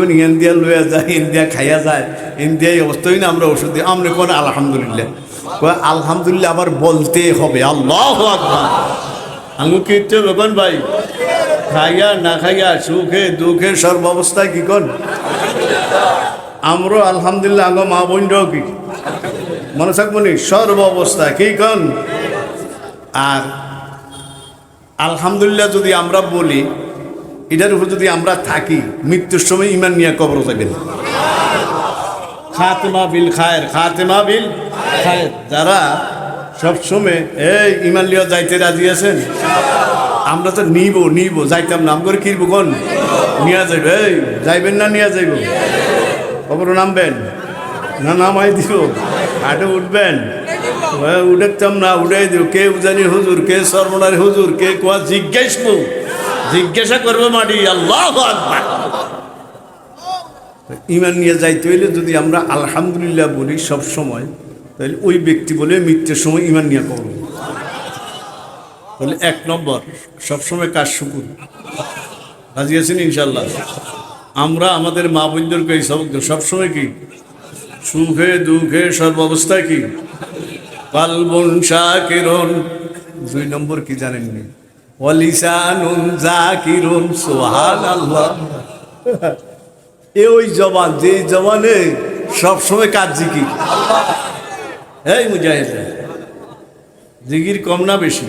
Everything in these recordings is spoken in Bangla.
কইবেন, ইন্ডিয়া লইয়া যায় ইন্ডিয়া খাইয়া যায় ইন্ডিয়া এই অবস্থায় না, আমরা ওষুধ দিই। আমরা কোন আলহামদুলিল্লাহ। কয়, আলহামদুলিল্লাহ, আবার বলতে হবে। আল্লাহ আমি কি ইচ্ছে বেকন ভাই। খাইয়া, না খাইয়া, সুখে, দুঃখে সর্বাবস্থায় কি কন? আমরাও আলহামদুলিল্লাহ, আঙ্গ মা বোনরাও কি? মনে থাকব নি? সর্ব অবস্থায় কি কন? আর আলহামদুলিল্লাহ যদি আমরা বলি এটার উপর যদি আমরা থাকি, মৃত্যুর সময় ইমান নিয়ে কবর যাবেন খাতেমা বিল খায়ের, খাতেমা বিল খায়ের। যারা সবসময় এই ইমান লিয়া যাইতে রাজি আছেন? আমরা তো নিব নিব, যাইতাম নাম করে কিনবো কোন? নিয়ে যাইবে, এই, যাইবেন না, নিয়ে যাইব। কবর নামবেন, না নামাই দিব, হাটে উঠবেন। উঠেতাম না উঠে দিও। কে উজানি হুজুর, কে সর্বনারী হুজুর, কে কোয়া জিজ্ঞেস জিজ্ঞাসা করবে মাটি, আল্লাহ ইমান নিয়ে যাইতে হইলে যদি আমরা আলহামদুলিল্লাহ বলি সব সময়, তাহলে ওই ব্যক্তি বলে মৃত্যুর সময় ইমান নিয়ে করব তাহলে এক নম্বর সবসময় কাজ শুকুর? রাজি আছেন ইনশাল্লাহ আমরা আমাদের মা বোনদেরকে এই সব সবসময় কি? সুখে দুঃখে সর্বাবস্থায় কি? কালবন শাকিরন। দুই নম্বর কি জানেননি? অলিসানুন জাকিরুন সোহান আল্লাহ এ ওই জবান যে জবানে সবসময় কাজ জিকির? এই মুজাহিদ জিকির কম না বেশি?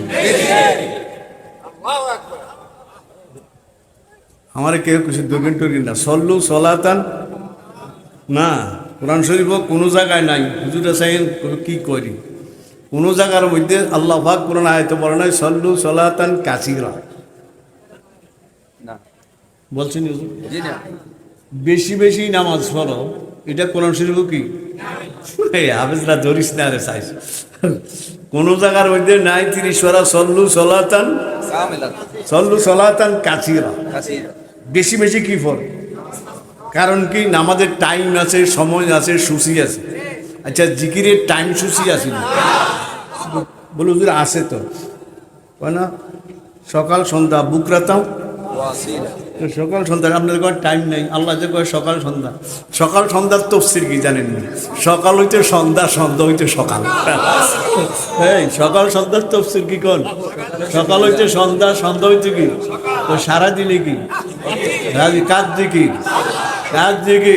আমার কেউ কিছু দোকান টরি না। সল্লু সলাতান না কোরআন শরীফ কোনো জায়গায় নাই। হুজুরা সাইন কি করি? কোনো জায়গার মধ্যে আল্লাহ পাক কোরআন আয়ত বলে নাই সল্লু সলাতান কাছিরা না। বলছেন না। বেশি বেশি নামাজ পড়ো এটা কোরআন শরীফ কি? হাফেজরা ধরিস না রে সাইজ কোন জায়গার মধ্যে নাই তিরিশ ওরা সল্লু সলাতান সল্লু সলাতান কাছিরা কাসীরা। বেশি বেশি কি ফল কারণ কি আমাদের টাইম আছে সময় আছে সূচি আছে। আচ্ছা জিকিরের টাইম সূচি আছে। না বলে হুজুর আছে তো না? সকাল সন্ধ্যা বুক রাতাম সকাল সন্ধ্যা আপনাদের কোনো টাইম নেই আল্লাহ যে কয় সকাল সন্ধ্যা। সকাল সন্ধ্যার তফসির কি জানেন না? সকাল হইতে সন্ধ্যা সন্ধ্যা হইতে সকাল। এই সকাল সন্ধ্যার তফসির কি কোন? সকাল হইতে সন্ধ্যা সন্ধ্যা হইতে কি? তো সারাদিনে কি? রাজি কাজ দিকি কাজ দিকি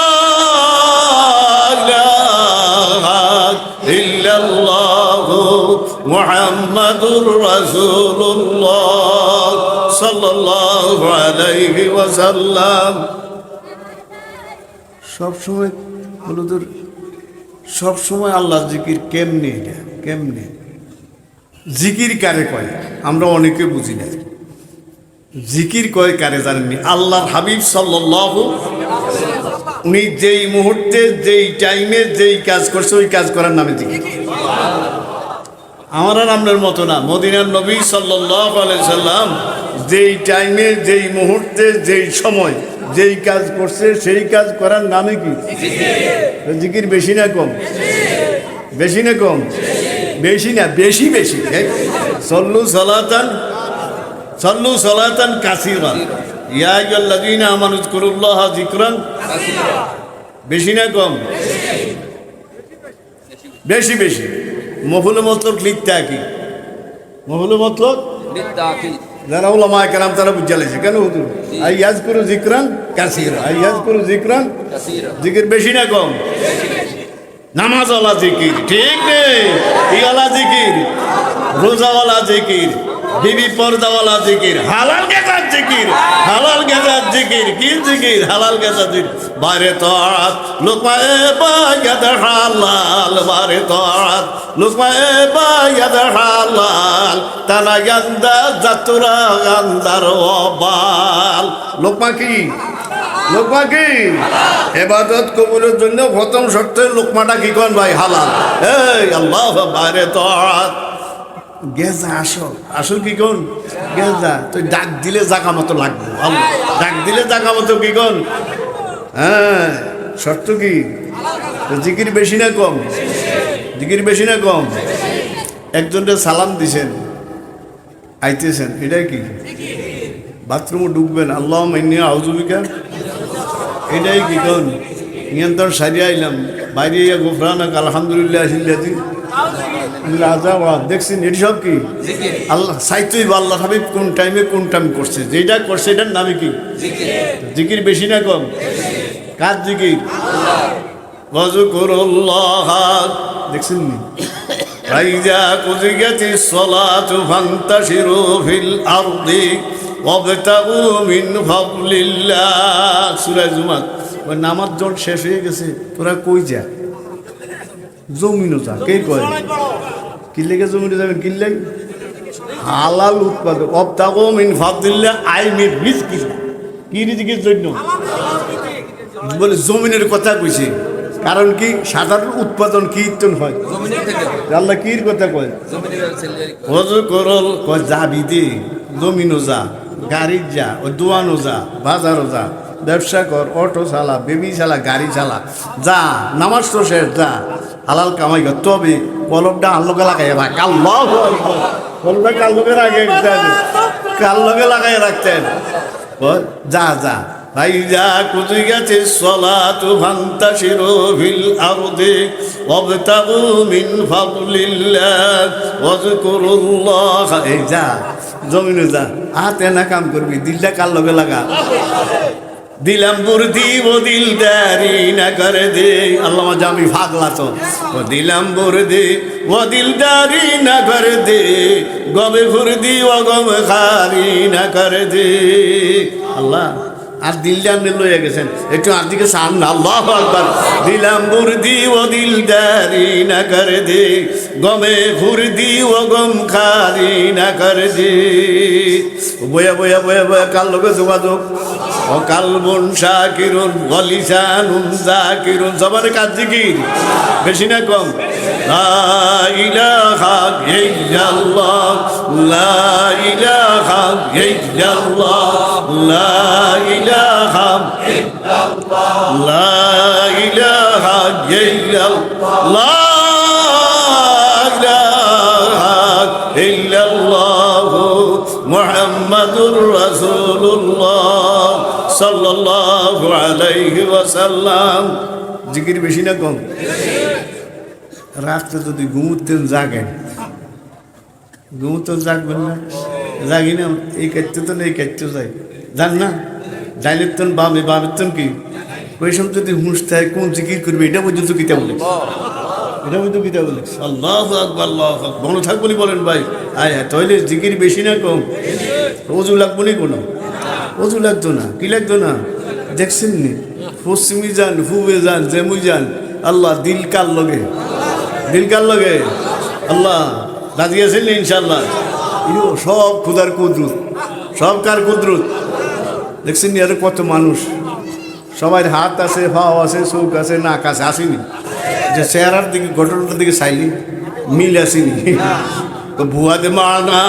মোহাম্মদুর রাসূলুল্লাহ সাল্লাল্লাহু আলাইহি ওয়াসাল্লাম। সব সময় হলুদুর সব সময় আল্লাহ জিকির কেমনে এটা? কেমনে? জিকির কারে কয়? আমরা অনেকে বুঝি না। জিকির কয় কারে জানেননি? আল্লাহর হাবিব সাল্লাহ উনি যেই মুহূর্তে, যেই টাইমে যেই কাজ করছে, ওই কাজ করার নামে জিকির। আমার আর আপনার মতো না। মদিনার নবী সাল্লাহ সাল্লাম যেই টাইমে, যেই মুহূর্তে, যেই সময়, যেই কাজ করছে, সেই কাজ করার নামে কি? জিকির বেশি না কম? বেশি না কম? বেশি না, বেশি বেশি। সল্লু সলাতান সল্লু সলাতান কাসিরান বেশি না কম? বেশি বেশি। মহুল মতলব লিখতে কি মফুল মতলব যারা ওলামা কেরাম তারা বুঝালেছে কেন হুজুর? আই ইয়াজ করু জিক্রান কাসির। আই ইয়াজ করু জিক্রান কাসীরা। জিকির বেশি না কম? নামাজ ওলা জিকির ঠিক নেই? ইওয়ালা জিকির রোজাওয়ালা জিকির বিবি পর্দাওয়ালা জিকির হালাল গেজার জিকির হালাল গেজার জিকির কি জিকির হালাল গেজার জিকির? বারে তাত লোকমা এ বায়াদ হালাল বারে তাত লোকমা এ বায়াদ হালাল তালা গান্দা জাতুরা গান্দার অবাল লোকমা কি? লোকমা কি? এবাদত কবুলের জন্য প্রথম শর্ত লোকমাটা কি কন ভাই? হালাল। এই আল্লাহ বাইরে তো গেজা আসল। আসল কি কোন? গেজা। তুই ডাক দিলে জাগা মতো লাগবে ডাক দিলে জাগা মতো কি কোন? হ্যাঁ শর্ত কি? জিকির বেশি না কম? জিকির বেশি না কম? একজনকে সালাম দিছেন, আইতেছেন, এটাই কি? বাথরুমে ঢুকবেন আল্লাহ মাইনি আউজুবিকা এটাই কি কোন? নিয়ন্ত্রণ সারিয়ে আইলাম, বাইরে ইয়া গোফরানাক আলহামদুলিল্লাহ। দেখছেন এটি সব কি? আল্লাহ সাইতুই বা আল্লাহ হাবিব কোন টাইমে কোন টাইম করছে? যেটা করছে এটার নামে কি? জিকির। বেশি না কম? কার জিকির? দেখছেন নি? ফাইজা কুজিয়াতি সলাতু ফান্তাশিরু ফিল আরদি ওয়াবতাগু মিন ফাদলিল্লাহ। সূরা জুমার ওই নামাজ জল শেষ হয়ে গেছে তোরা কই যা? জমিনও যা কে কয়? কি লেগে জমিনে যাবেন কি লেগে? হালাল উৎপাদন অবতাগো মিন ফাদলিল্লাহ আই মে রিজকি কি রিজকির জন্য? বলে জমিনের কথা কইছে। কারণ কি? সাধারণ উৎপাদন কীর্তন হয়? আল্লাহ কির কথা কয়? জমিনের ছেলে হজু করল কয় যাবি দে জমিনও যা গাড়ির যা ও দোয়ানো যা বাজারও যা। ব্যবসা কর, অটো চালা, বেবি চালা, গাড়ি চালা, যা, নামাজ তো শেষ, যা। হালাল কামাই কর, তবে কলমটা আল্লোকে লাগাই রাখ। আল্লাহ কলমটা কাল লোকে রাখে? কাল লোকে লাগাই রাখতেন? যা যা। ভাই, যা কুদি গেছে, সলাতু ফান্তাশিরু ফিল আরদি, ওয়াবতাগু মিন ফাদলিল্লাহ, ওয়াজকুরুল্লাহ। এই যা, জমিনে যা। হাতে না কাম করবি, দিলটা কার লগে লাগা? দিলাম বুরদি, ও দিলদারি না করে দে। আল্লাহ জামি ফাগলা তো। ও দিলাম বুরদি, ও দিলদারি না করে দে। গবে ফুরদি, ও গম খারি না করে দে। আল্লাহ, আর দিলটা আপনি লইয়া গেছেন। একটু আর দিকে সান না আল্লাহ আকবার। দিলাম বুরদি, ও দিলদারি না করে দে। গমে ফুরদি, ও গম খারি না করে দে। বয়া বয়া বয়া বয়া কার লোকে যোগাযোগ? অকাল বন শাকিরুন ওয়ালিসানুন জাকিরুন। সবার কাজ জিকির? বেশি না কম। লা লা ইলাহা ইল্লাল্লাহ। সাল্লাল্লাহু আলাইহি ওয়াসাল্লাম। জিকির বেশি না কম? রাত্রে যদি ঘুমুতেন জাগেন। ঘুমুতেন জাগবেন না। জাগি না, এই কাটতে তো এই কাটতে যাই জান না? জাইলের তন বামে, বামের তন কি? ওই সময় যদি হুঁশ থাকে কোন জিকির করবে, এটা পর্যন্ত কিতা বলে এটা পর্যন্ত কিতা বলে আল্লাহ আকবার আল্লাহ আকবার। মনে থাকব বলেন ভাই? আয় হ্যাঁ তাহলে জিকির বেশি না কম? অজু লাগবো নি কোনো? অজু লাগতো না কি লাগতো না দেখছেন নি পশ্চিমি যান ফুবে যান, জেমুই যান, আল্লাহ দিল কার লগে? দিল কার লগে? আল্লাহ রাজি আছেন ইনশাল্লাহ ইও সব খুদার কুদরত, সব কার কুদরত? দেখছেন নি আরে কত মানুষ? সবার হাত আছে, পাও আছে, চোখ আছে, নাক আছে, আসেনি? যে চেহারার দিকে, ঘটনাটার দিকে চাইলি, মিল আসেনি। তো ভুয়াতে মার না।